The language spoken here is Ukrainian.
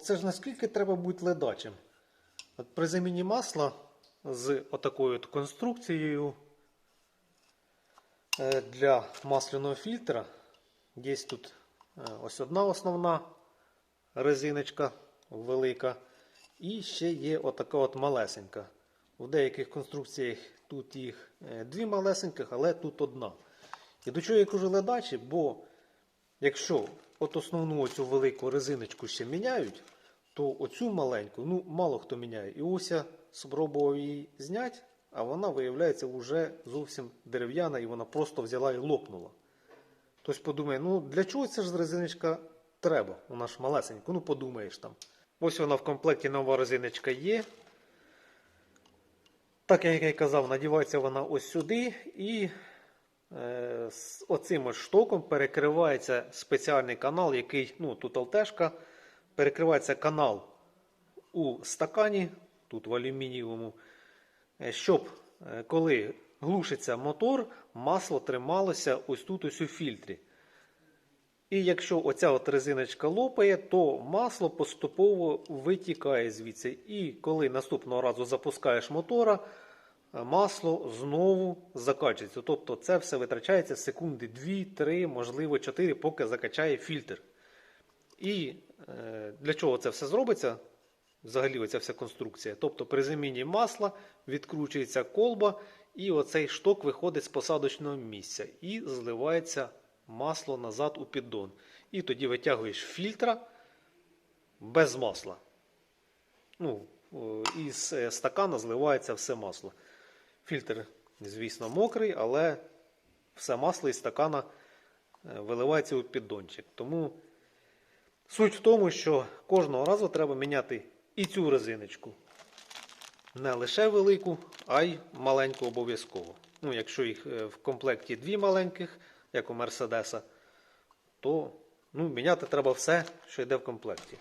Це ж наскільки треба бути ледачим? От при заміні масла з отакою от конструкцією е, для масляного фільтра є тут е, ось одна основна резиночка велика. І ще є отака от малесенька. У деяких конструкціях тут їх е, дві малесеньких, але тут одна. І до чого я кажу ледачі, бо якщо от основну оцю велику резиночку ще міняють, то оцю маленьку, ну, мало хто міняє. І ось я спробував її зняти, а вона виявляється вже зовсім дерев'яна і вона просто взяла і лопнула. Хтось подумає, ну для чого ця ж резиночка треба? Вона ж малесенька, ну подумаєш там. Ось вона в комплекті нова резиночка є. Так як я й казав, надівається вона ось сюди і з оцим штоком перекривається спеціальний канал, який, ну тут ЛТшка, перекривається канал у стакані, тут в алюмінієвому, е, щоб е, коли глушиться мотор, масло трималося ось тут ось у фільтрі. І якщо оця от резиночка лопає, то масло поступово витікає звідси. І коли наступного разу запускаєш мотора, е, масло знову закачується. Тобто це все витрачається секунди 2-3, можливо 4, поки закачає фільтр. І е, для чого це все зробиться? Взагалі оця вся конструкція. Тобто при заміні масла відкручується колба, і оцей шток виходить з посадочного місця і зливається масло назад у піддон. І тоді витягуєш фільтра без масла. Ну, із е, стакана зливається все масло. Фільтр, звісно, мокрий, але все масло із стакана е, виливається у піддончик. Тому суть в тому, що кожного разу треба міняти і цю резиночку. Не лише велику, а й маленьку обов'язково. Ну, якщо їх е, в комплекті дві маленьких, як у Мерседеса, то ну, міняти треба все, що йде в комплекті.